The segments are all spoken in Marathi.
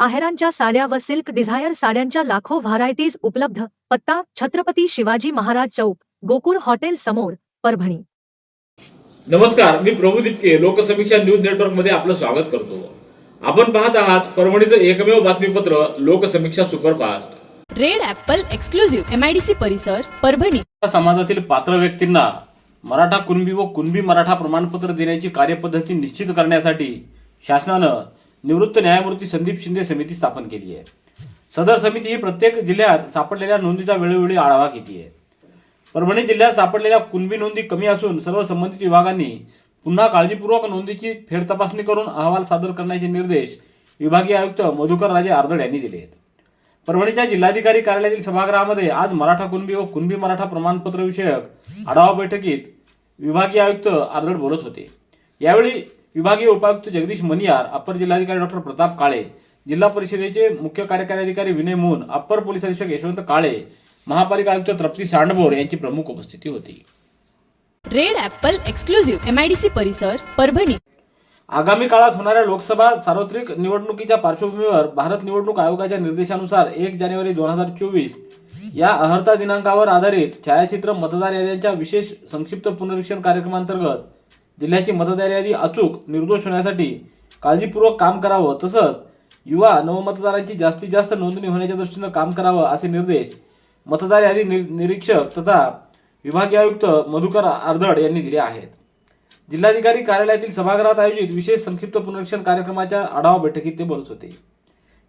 आहेरांच्या साड्या व सिल्क डिझायर साड्यांच्या लाखो व्हरायटीज उपलब्ध. पत्ता छत्रपती शिवाजी महाराज चौक गोकुळ हॉटेल समोर परभणी. नमस्कार मी प्रभू दिपके लोकसमीक्षा न्यूज नेटवर्कमध्ये आपलं स्वागत करतो. आपण पाहत आहात परभणीचं एकमेव बातमीपत्र Loksamiksha superfast. Red Apple exclusive MIDC परिसर परभणी. समाजातील पात्र व्यक्तींना मराठा कुणबी व कुणबी मराठा प्रमाणपत्र देण्याची कार्यपद्धती निश्चित करण्यासाठी शासनानं निवृत्त न्यायमूर्ती संदीप शिंदे समिती स्थापन केली आहे. सदर समिती ही प्रत्येक जिल्ह्यात सापडलेल्या नोंदीचा वेळोवेळी आढावा घेते. आहे परभणी जिल्ह्यात सापडलेल्या कुणबी नोंदी कमी असून सर्व संबंधित विभागांनी पुन्हा काळजीपूर्वक नोंदीची फेरतपासणी करून अहवाल सादर करण्याचे निर्देश विभागीय आयुक्त मधुकर राजे आर्दड यांनी दिले आहेत. परभणीच्या जिल्हाधिकारी कार्यालयातील सभागृहामध्ये आज मराठा कुणबी व कुणबी मराठा प्रमाणपत्र विषयक आढावा बैठकीत विभागीय आयुक्त आर्दड बोलत होते. यावेळी विभागीय उपायुक्त जगदीश मनियार अप्पर जिल्हाधिकारी डॉक्टर प्रताप काळे जिल्हा परिषदेचे मुख्य कार्यकारी अधिकारी विनय मून अप्पर पोलीस अधीक्षक यशवंत काळे महापालिका आयुक्त तृप्ती सांडभोर यांची प्रमुख उपस्थिती होती. रेड ॲपल एक्सक्लुझिव्ह एमआयडीसी परिसर परभणी. आगामी काळात होणाऱ्या लोकसभा सार्वत्रिक निवडणुकीच्या पार्श्वभूमीवर भारत निवडणूक आयोगाच्या निर्देशानुसार एक जानेवारी दोन हजार चोवीस या अहर्ता दिनांकावर आधारित छायाचित्र मतदार याद्यांच्या विशेष संक्षिप्त पुनरीक्षण कार्यक्रमांतर्गत जिल्ह्याची मतदार यादी अचूक निर्दोष होण्यासाठी काळजीपूर्वक काम करावं. तसंच युवा नवमतदारांची जास्तीत जास्त नोंदणी होण्याच्या दृष्टीनं काम करावं असे निर्देश मतदार यादी निरीक्षक तथा विभागीय आयुक्त मधुकर आर्धड यांनी दिले आहेत. जिल्हाधिकारी कार्यालयातील सभागृहात आयोजित विशेष संक्षिप्त पुनरीक्षण कार्यक्रमाच्या आढावा बैठकीत ते बोलत होते.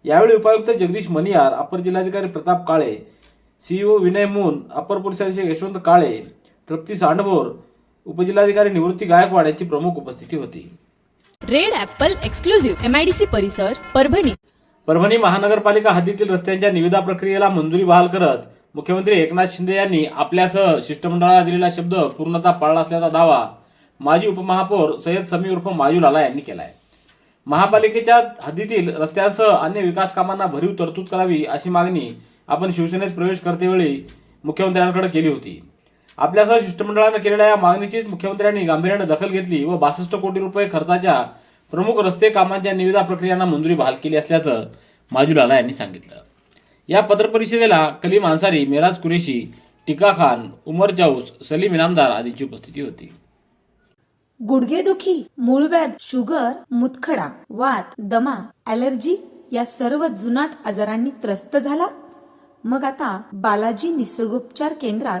यावेळी उपायुक्त जगदीश मनियार अपर जिल्हाधिकारी प्रताप काळे सीईओ विनय मून अपर पोलीस अधीक्षक यशवंत काळे तृप्ती सांडभोर उपजिल्हाधिकारी निवृत्ती गायकवाड यांची प्रमुख उपस्थिती होती. रेड ॲपल एक्सक्लुझिव्ह एमआयडीसी परिसर परभणी. परभणी महानगरपालिका हद्दीतील रस्त्यांच्या निविदा प्रक्रियेला मंजुरी बहाल करत मुख्यमंत्री एकनाथ शिंदे यांनी आपल्यासह शिष्टमंडळाला दिलेला शब्द पूर्णतः पाळला असल्याचा दावा माजी उपमहापौर सय्यद समी उर्फ माजू लाला यांनी केलाय. महापालिकेच्या हद्दीतील रस्त्यांसह अन्य विकास कामांना भरीव तरतूद करावी अशी मागणी आपण शिवसेनेत प्रवेश करतेवेळी मुख्यमंत्र्यांकडे केली होती. आपल्यासह शिष्टमंडळानं केलेल्या या मागणीचीच मुख्यमंत्र्यांनी गांभीर्यानं दखल घेतली व बासष्ट कोटी रुपये खर्चाच्या प्रमुख रस्ते कामांच्या निविदा प्रक्रियांना मंजुरी बहाल केली असल्याचं माजुलाला यांनी सांगितलं. या पत्रपरिषदेला कलीम अन्सारी मेराज कुरेशी टिका खान उमर जाऊस सलीम इनामदार आदींची उपस्थिती होती. गुडघेदुखी मूळव्याध शुगर मुतखडा वात दमा ॲलर्जी या सर्व जुनाट आजारांनी त्रस्त झाला. मग आता बालाजी निसर्गोपचार केंद्रात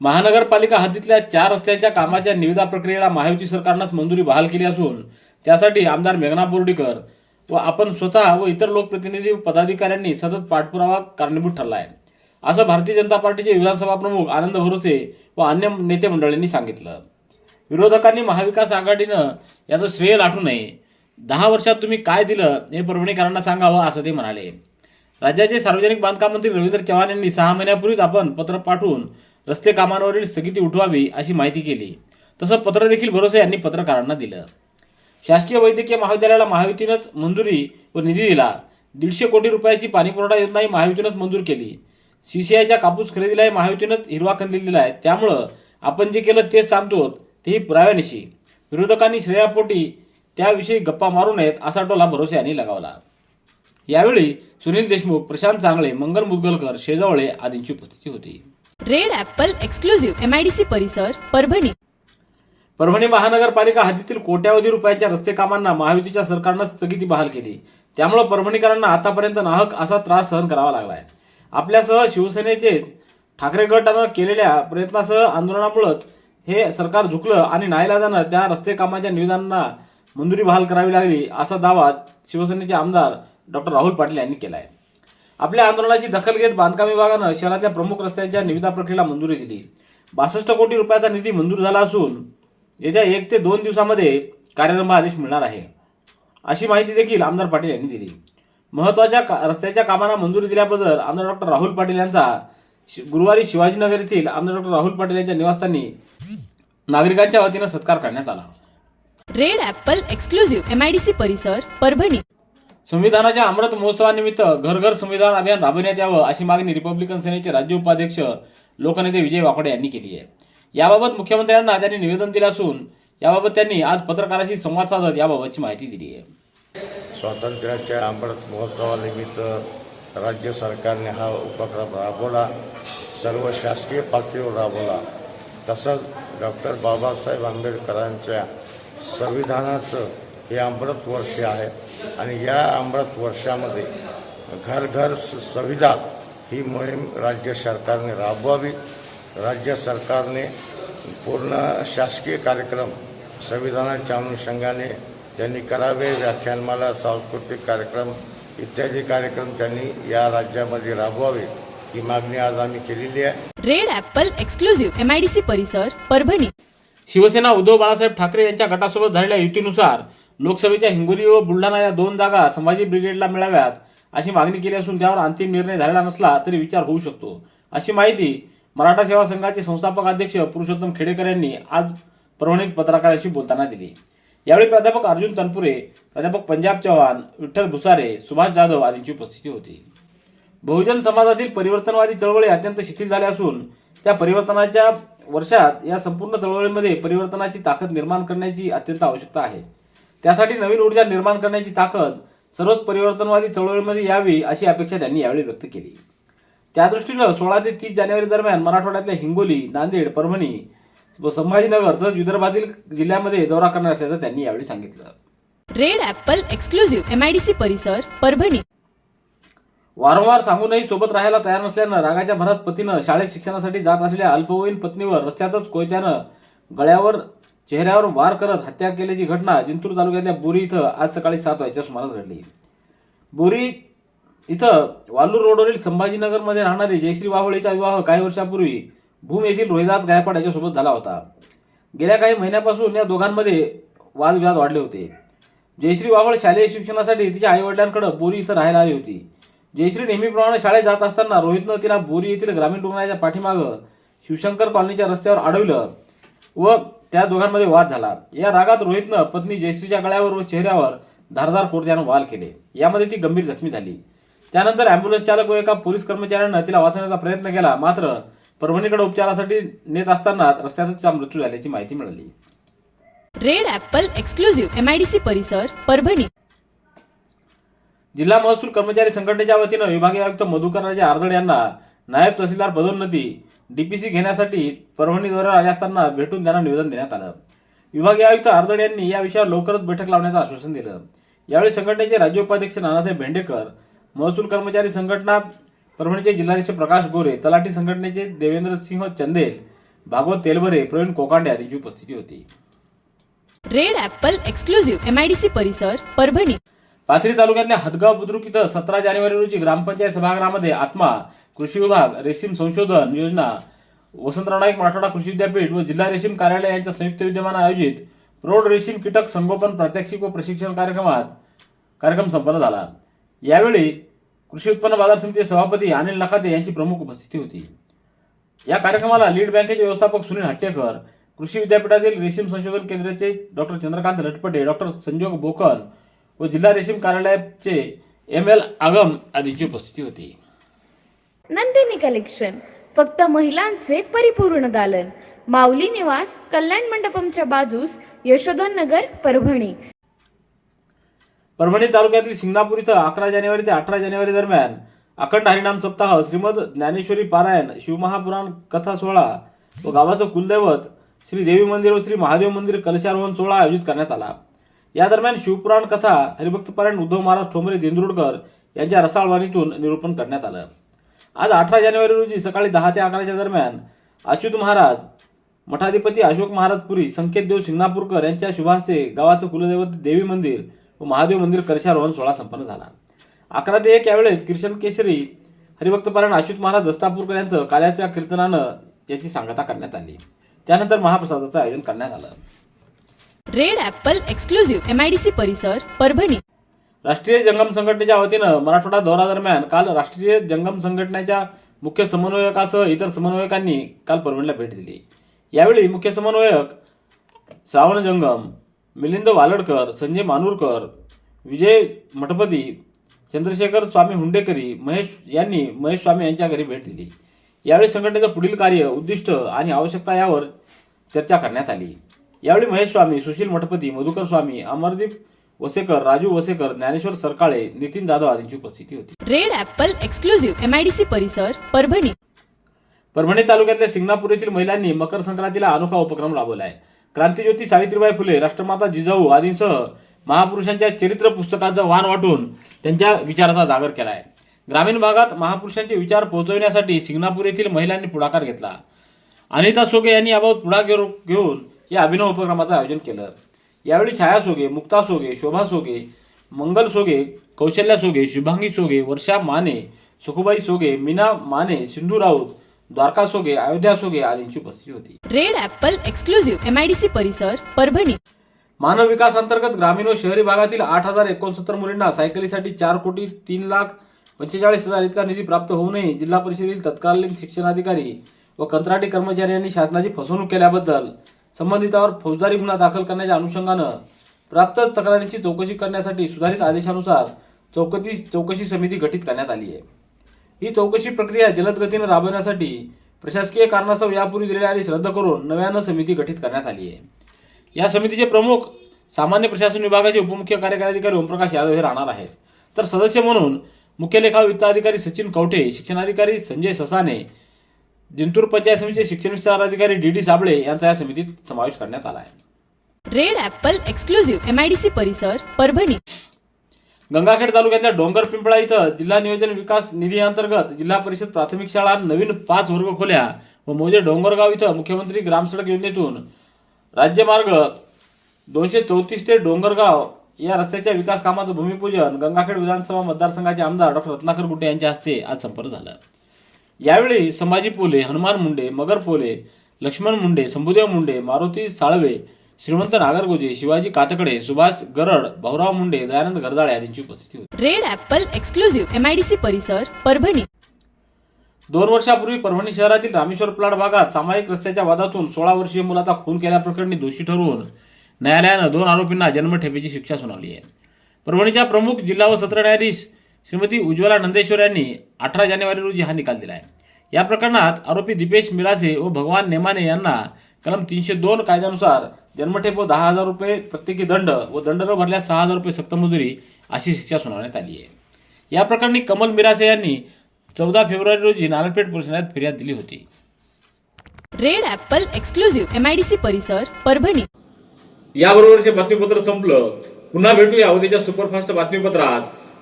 महानगरपालिका हद्दीतल्या चार रस्त्यांच्या कामाच्या निविदा प्रक्रियेला महायुती सरकारनंच मंजुरी बहाल केली असून त्यासाठी आमदार मेघना बोर्डीकर व आपण स्वतः व इतर लोकप्रतिनिधी पदाधिकाऱ्यांनी सतत पाठपुरावा कारणीभूत ठरला आहे. असं भारतीय जनता पार्टीचे विधानसभा प्रमुख आनंद भरोसे व अन्य नेते मंडळींनी सांगितलं. विरोधकांनी महाविकास आघाडीनं याचं श्रेय लाटू नये. दहा वर्षात तुम्ही काय दिलं हे परभणीकरांना सांगावं असं ते म्हणाले. राज्याचे सार्वजनिक बांधकाम मंत्री रवींद्र चव्हाण यांनी सहा महिन्यापूर्वीच आपण पत्र पाठवून रस्ते कामांवरील स्थगिती उठवावी अशी माहिती केली. तसं पत्र देखील भरोसे यांनी पत्रकारांना दिलं. शासकीय वैद्यकीय महाविद्यालयाला महायुतीनंच मंजुरी व निधी दिला. दीडशे कोटी रुपयाची पाणीपुरवठा योजनाही महायुतीनंच मंजूर केली. सीसीआयच्या कापूस खरेदीलाही महायुतीनंच हिरवा कंदील आहे. त्यामुळं आपण जे केलं तेच सांगतो तेही पुराव्यानिशी. विरोधकांनी श्रेयापोटी त्याविषयी गप्पा मारू नयेत असा टोला भरोसे यांनी लगावला. यावेळी सुनील देशमुख प्रशांत चांगले मंगल मुदगलकर शेजावळे आदींची उपस्थिती होती. रेड ऍपल एक्सक्लुझिव्ह एमआयडीसी परिसर परभणी. परभणी महानगरपालिका हद्दीतील कोट्यावधी रुपयांच्या रस्ते कामांना महायुतीच्या सरकारनं स्थगिती बहाल केली. त्यामुळे परभणीकरांना आतापर्यंत नाहक असा त्रास सहन करावा लागलाय. आपल्यासह शिवसेनेचे ठाकरे गटानं केलेल्या प्रयत्नासह आंदोलनामुळेच हे सरकार झुकलं आणि नाईलाजानं त्या रस्ते कामाच्या निविदांना मंजुरी बहाल करावी लागली असा दावा शिवसेनेचे आमदार डॉक्टर राहुल पाटील यांनी केला आहे आपल्या आंदोलनाची दखल घेत बांधकाम विभागानं शहरातल्या प्रमुख रस्त्यांच्या निविदा प्रक्रियेला मंजुरी दिली. बासष्ट कोटी रुपयाचा निधी मंजूर झाला असून येत्या एक ते दोन दिवसामध्ये कार्यारंभ आदेश मिळणार आहे. अशी माहिती देखील आमदार पाटील यांनी दिली. महत्त्वाच्या का- रस्त्याच्या कामांना मंजुरी दिल्याबद्दल आमदार डॉक्टर राहुल पाटील यांचा शि- गुरुवारी शिवाजीनगर येथील आमदार डॉक्टर राहुल पाटील यांच्या निवासस्थानी नागरिकांच्या वतीनं सत्कार करण्यात आला. रेड ॲपल एक्सक्लुझिव्ह एमआयडीसी परिसर परभणी. संविधानाच्या अमृत महोत्सवानिमित्त घर घर संविधान अभियान राबविण्यात यावं अशी मागणी रिपब्लिकन सेनेचे राज्य उपाध्यक्ष लोकनेते विजय वाकडे यांनी केली आहे. याबाबत मुख्यमंत्र्यांना त्यांनी निवेदन दिलं असून याबाबत त्यांनी आज पत्रकाराशी संवाद साधत याबाबतची माहिती दिली आहे. स्वातंत्र्याच्या अमृत महोत्सवानिमित्त राज्य सरकारने हा उपक्रम राबवला सर्व शासकीय पातळीवर राबवला. तसंच डॉक्टर बाबासाहेब आंबेडकरांच्या संविधानाचं हे अमृत वर्ष आहे. आणि या अमृत वर्षामध्ये घर घर स- संविधान ही मोहीम राज्य सरकारने राबवावी. राज्य सरकारने पूर्ण शासकीय कार्यक्रम संविधानाच्या अनुषंगाने त्यांनी करावे. व्याख्यानमाला सांस्कृतिक कार्यक्रम इत्यादी कार्यक्रम त्यांनी या राज्यामध्ये राबवावे. ही मागणी आज आम्ही केलेली आहे. रेड ॲपल एक्सक्लुझिव्ह एमआयडीसी परिसर परभणी. शिवसेना उद्धव बाळासाहेब ठाकरे यांच्या गटासोबत झालेल्या युतीनुसार लोकसभेच्या हिंगोली व बुलढाणा या दोन जागा संभाजी ब्रिगेडला मिळाव्यात अशी मागणी केली असून त्यावर अंतिम निर्णय झालेला नसला तरी विचार होऊ शकतो. अशी माहिती मराठा सेवा संघाचे संस्थापक अध्यक्ष पुरुषोत्तम खेडेकर यांनी आज परभणीत पत्रकारांशी बोलताना दिली. यावेळी प्राध्यापक अर्जुन तनपुरे प्राध्यापक पंजाब चव्हाण विठ्ठल भुसारे सुभाष जाधव आदींची उपस्थिती होती. बहुजन समाजातील परिवर्तनवादी चळवळी अत्यंत शिथिल झाल्या असून त्या परिवर्तनाच्या वर्षात या संपूर्ण चळवळीमध्ये परिवर्तनाची ताकद निर्माण करण्याची अत्यंत आवश्यकता आहे. त्यासाठी नवीन ऊर्जा निर्माण करण्याची ताकद सर्वच परिवर्तनवादी चळवळीमध्ये यावी अशी अपेक्षा त्यांनी यावेळी व्यक्त केली. त्या दृष्टीनं सोळा ते तीस जानेवारी दरम्यान मराठवाड्यातल्या हिंगोली नांदेड परभणी व संभाजीनगर तसंच विदर्भातील जिल्ह्यामध्ये दौरा करणार असल्याचं त्यांनी यावेळी सांगितलं. रेड ॲपल एक्सक्लुझिव्ह एमआयडीसी परिसर परभणी. वारंवार सांगूनही सोबत राहायला तयार नसल्यानं रागाच्या भरात पतीनं शाळेत शिक्षणासाठी जात असलेल्या अल्पवयीन पत्नीवर रस्त्यातच कोयत्यानं गळ्यावर चेहऱ्यावर वार करत हत्या केल्याची घटना जिंतूर तालुक्यातल्या बोरी इथं आज सकाळी सात वाजच्या सुमारास घडली. बोरी इथं वालूर रोडवरील संभाजीनगरमध्ये राहणारे जयश्री वाहोळीचा विवाह काही वर्षापूर्वी भूम येथील रोहिदास गायपाड याच्यासोबत झाला होता. गेल्या काही महिन्यापासून या दोघांमध्ये वादविवाद वाढले होते. जयश्री वाहोळ शालेय शिक्षणासाठी तिच्या आईवडिलांकडे बोरी इथं राहायला आली होती. जयश्री नेहमीप्रमाणे शाळेत जात असताना रोहितनं तिला बोरी येथील ग्रामीण रुग्णालयाच्या पाठीमागं शिवशंकर कॉलनीच्या रस्त्यावर अडवलं व त्या दोघांमध्ये वाद झाला. या रागात रोहितनं पत्नी जयश्रीच्या गळ्यावर व चेहऱ्यावर धारदार कोर्ट्यानं वाल केले. यामध्ये ती गंभीर जखमी झाली. त्यानंतर अँब्युलन्स चालक व एका पोलीस कर्मचाऱ्यानं तिला वाचवण्याचा प्रयत्न केला मात्र परभणीकडे उपचारासाठी नेत असताना रस्त्यातच तिचा मृत्यू झाल्याची माहिती मिळाली. रेड ॲपल एक्सक्लुझिव्ह एमआयडीसी परिसर परभणी. जिल्हा महसूल कर्मचारी संघटनेच्या वतीनं विभागीय आयुक्त मधुकरराजे आर्दड यांना नायब तहसीलदार पदोन्नती डीपीसी घेण्यासाठी परभणी दौऱ्यावर आले असताना भेटून त्यांना निवेदन देण्यात आलं. विभागीय आयुक्त आर्दड यांनी या विषयावर लवकरच बैठक लावण्याचं आश्वासन दिलं. यावेळी संघटनेचे राज्य उपाध्यक्ष नानासाहेब भेंडेकर महसूल कर्मचारी संघटना परभणीचे जिल्हाध्यक्ष प्रकाश गोरे तलाठी संघटनेचे देवेंद्र सिंह चंदेल भागवत तेलबरे प्रवीण कोकांडे आदींची उपस्थिती होती. रेड ॲपल एक्सक्लुझिव्ह एमआयडीसी परिसर परभणी. पाथरी तालुक्यातल्या हदगाव बुद्रुक इथं सतरा जानेवारी रोजी ग्रामपंचायत सभागृहामध्ये आत्मा कृषी विभाग रेशीम संशोधन योजना वसंतराव नाईक मराठवाडा कृषी विद्यापीठ व जिल्हा रेशीम कार्यालय यांच्या संयुक्त विद्यमान आयोजित प्रौढ रेशीम कीटक संगोपन प्रात्यक्षिक व प्रशिक्षण कार्यक्रमात कार्यक्रम संपन्न झाला. यावेळी कृषी उत्पन्न बाजार समितीचे सभापती अनिल नखाते यांची प्रमुख उपस्थिती होती. या कार्यक्रमाला लीड बँकेचे व्यवस्थापक सुनील हट्टेकर कृषी विद्यापीठातील रेशीम संशोधन केंद्राचे डॉक्टर चंद्रकांत लटपटे डॉक्टर संजोग बोकन व जिल्हा रेशीम कार्यालयाचे एम एल आगम आदींची उपस्थिती होती. नंदिनी कलेक्शन. फक्त महिलांचे परिपूर्ण दालन. माऊली निवास कल्याण मंडपमच्या बाजूस यशोधन नगर परभणी. परभणी तालुक्यातील सिंगणापूर इथं अकरा जानेवारी ते अठरा जानेवारी दरम्यान अखंड हरिनाम सप्ताह श्रीमद ज्ञानेश्वरी पारायण शिवमहापुराण कथा सोहळा व गावाचं कुलदैवत श्री देवी मंदिर व श्री महादेव मंदिर कलशारोहण सोहळा आयोजित करण्यात आला. या दरम्यान शिवपुराण कथा हरिभक्त पारायण उद्धव महाराज ठोंबरे दिंद्रुडकर यांच्या रसाळवाणीतून निरूपण करण्यात आलं. आज अठरा जानेवारी रोजी सकाळी दहा ते अकराच्या दरम्यान अच्युत महाराज मठाधिपती अशोक महाराज पुरी संकेत देव शिंगणापूरकर यांच्या शुभास्ते गावाचं कुलदैवत देवी मंदिर व महादेव मंदिर कलशारोहण सोहळा संपन्न झाला. अकरा ते एक यावेळेत किर्शन केसरी हरिभक्तपरायण अच्युत महाराज दस्तापूरकर यांचं काल्याच्या कीर्तनानं याची सांगता करण्यात आली. त्यानंतर महाप्रसादाचं आयोजन करण्यात आलं. रेड ऍपल एक्सक्लुझिव्ह एमआयडीसी परिसर परभणी. राष्ट्रीय जंगम संघटनेच्या वतीनं मराठवाडा दौऱ्यादरम्यान काल राष्ट्रीय जंगम संघटनेच्या मुख्य समन्वयकासह इतर समन्वयकांनी काल परभणीला भेट दिली. यावेळी मुख्य समन्वयक श्रावण जंगम मिलिंद वालडकर संजय मानूरकर विजय मठपती चंद्रशेखर स्वामी हुंडेकरी महेश यांनी महेश स्वामी यांच्या घरी भेट दिली. यावेळी संघटनेचं पुढील कार्य उद्दिष्ट आणि आवश्यकता यावर चर्चा करण्यात आली. यावेळी महेश स्वामी सुशील मठपती मधुकर स्वामी अमरदीप वसेकर राजू वसेकर ज्ञानेश्वर सरकाळे नितीन जाधव आदींची उपस्थिती होती. Red Apple exclusive M I D C परिसर परभणी. परभणी तालुक्यातल्या सिंगणापूर येथील महिलांनी मकर संक्रांतीला अनोखा उपक्रम राबवला आहे. क्रांतीज्योती सावित्रीबाई फुले राष्ट्रमाता जिजाऊ आदींसह महापुरुषांच्या चरित्र पुस्तकाचं वाण वाटून त्यांच्या विचाराचा जागर केला आहे ग्रामीण भागात महापुरुषांचे विचार पोहोचवण्यासाठी सिंगणापूर येथील महिलांनी पुढाकार घेतला. अनिता सोगे यांनी याबाबत पुढाकार घेऊन या अभिनव उपक्रमाचं आयोजन केलं. यावेळी छाया सोगे मुक्ता सोगे शोभा सोगे मंगल सोगे कौशल्या सोगे शुभांगी सोगे वर्षा माने सुखुबाई सोगे मीना माने सिंधू राऊत द्वारका सोगे अयोध्या सोगे आदींची उपस्थिती होती. Red apple exclusive M I D C परिसर परभणी. मानव विकास अंतर्गत ग्रामीण व शहरी भागातील आठ हजार एकोणसत्तर मुलींना सायकलीसाठी चार कोटी तीन लाख पंचेचाळीस हजार इतका निधी प्राप्त होऊनही जिल्हा परिषदेतील तत्कालीन शिक्षणाधिकारी व कंत्राटी कर्मचारी यांनी शासनाची फसवणूक केल्याबद्दल संबंधितावर फौजदारी गुन्हा दाखल करण्याच्या अनुषंगानं प्राप्त तक्रारीची चौकशी करण्यासाठी सुधारित आदेशानुसार चौकशी चौकशी समिती गठीत करण्यात आली आहे. ही चौकशी प्रक्रिया जलद गतीनं राबवण्यासाठी प्रशासकीय कारणास्तव यापूर्वी दिलेले आदेश रद्द करून नव्यानं समिती गठीत करण्यात आली आहे. या समितीचे प्रमुख सामान्य प्रशासन विभागाचे उपमुख्य कार्यकारी अधिकारी ओमप्रकाश यादव हे राहणार आहेत. तर सदस्य म्हणून मुख्य लेखा वित्त अधिकारी सचिन कवठे शिक्षणाधिकारी संजय ससाने जिंतूर पंचायत समितीचे शिक्षण विस्तार अधिकारी डी डी साबळे यांचा या समितीत समावेश करण्यात आला आहे. Red apple exclusive M I D C परिसर परभणी. गंगाखेड तालुक्यातल्या डोंगर पिंपळा इथं जिल्हा नियोजन विकास निधी अंतर्गत जिल्हा परिषद प्राथमिक शाळा नवीन पाच वर्ग खोल्या व मोजे डोंगरगाव इथं मुख्यमंत्री ग्रामसडक योजनेतून राज्यमार्ग दोनशे चौतीस ते डोंगरगाव या रस्त्याच्या विकास कामाचं भूमिपूजन गंगाखेड विधानसभा मतदारसंघाचे आमदार डॉक्टर रत्नाकर गुट्टे यांच्या हस्ते आज संपन्न झालं. यावेळी संभाजी पोले हनुमान मुंडे मगर पोले लक्ष्मण मुंडे शंभूदेव मुंडे मारुती साळवे श्रीमंत नागरगोजे शिवाजी कातकडे सुभाष गरड भाऊराव मुंडे दयानंद गरदाळे आदींची उपस्थिती होती. Red apple exclusive M I D C परिसर परभणी. दोन वर्षापूर्वी परभणी शहरातील रामेश्वर प्लाट भागात सामायिक रस्त्याच्या वादातून सोळा वर्षीय मुलाचा खून केल्याप्रकरणी दोषी ठरवून न्यायालयानं दोन आरोपींना जन्मठेपेची शिक्षा सुनावली आहे. परभणीच्या प्रमुख जिल्हा व सत्र न्यायाधीश श्रीमती उज्ज्वला नंदेश्वर यांनी अठरा जानेवारी रोजी हा निकाल दिला आहे या प्रकरणात आरोपी दीपेश मिरासे व भगवान नेमाने यांना कलम तीनशे दोन कायद्यानुसार जन्मठेप व दहा हजार रुपये प्रत्येकी दंड व दंड न भरल्यास सहा हजार रुपये सक्तमजुरी अशी शिक्षा सुनावण्यात आली आहे. या प्रकरणी कमल मिरासे यांनी चौदा फेब्रुवारी रोजी नारायणपेठ पोलीस ठाण्यात फिर्याद दिली होती. Red apple exclusive M I D C परिसर परभणी. याबरोबरचे बातमीपत्र संपलं. पुन्हा भेटूया उद्याच्या सुपरफास्ट बातमीपत्रात.